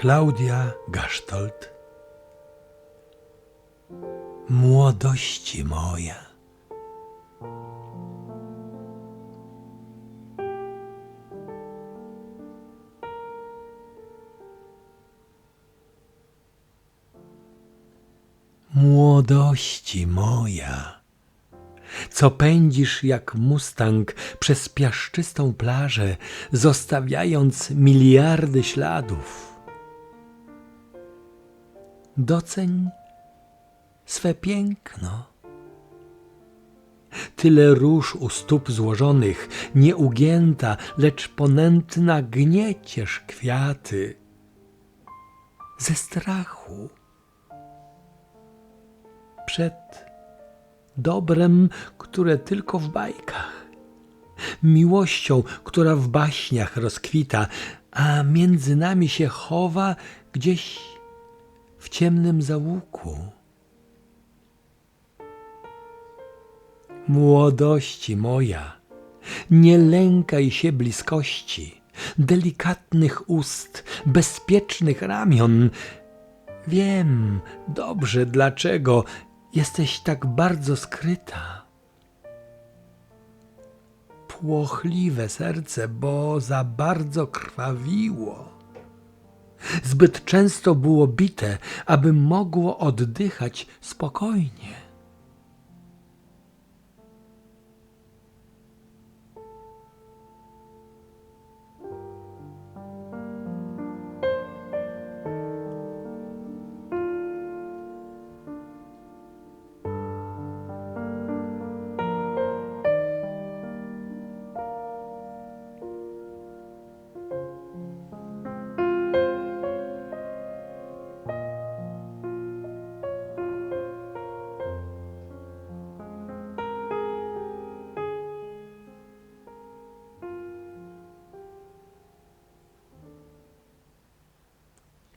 Klaudia Gasztold Młodości moja. Młodości moja. Co pędzisz jak mustang przez piaszczystą plażę, zostawiając miliardy śladów. Doceń swe piękno. Tyle róż u stóp złożonych, nieugięta, lecz ponętna gnieciesz kwiaty ze strachu przed dobrem, które tylko w bajkach, miłością, która w baśniach rozkwita, a między nami się chowa gdzieś w ciemnym załuku. Młodości moja, nie lękaj się bliskości, delikatnych ust, bezpiecznych ramion. Wiem dobrze dlaczego jesteś tak bardzo skryta. Płochliwe serce, bo za bardzo krwawiło. Zbyt często było bite, aby mogło oddychać spokojnie.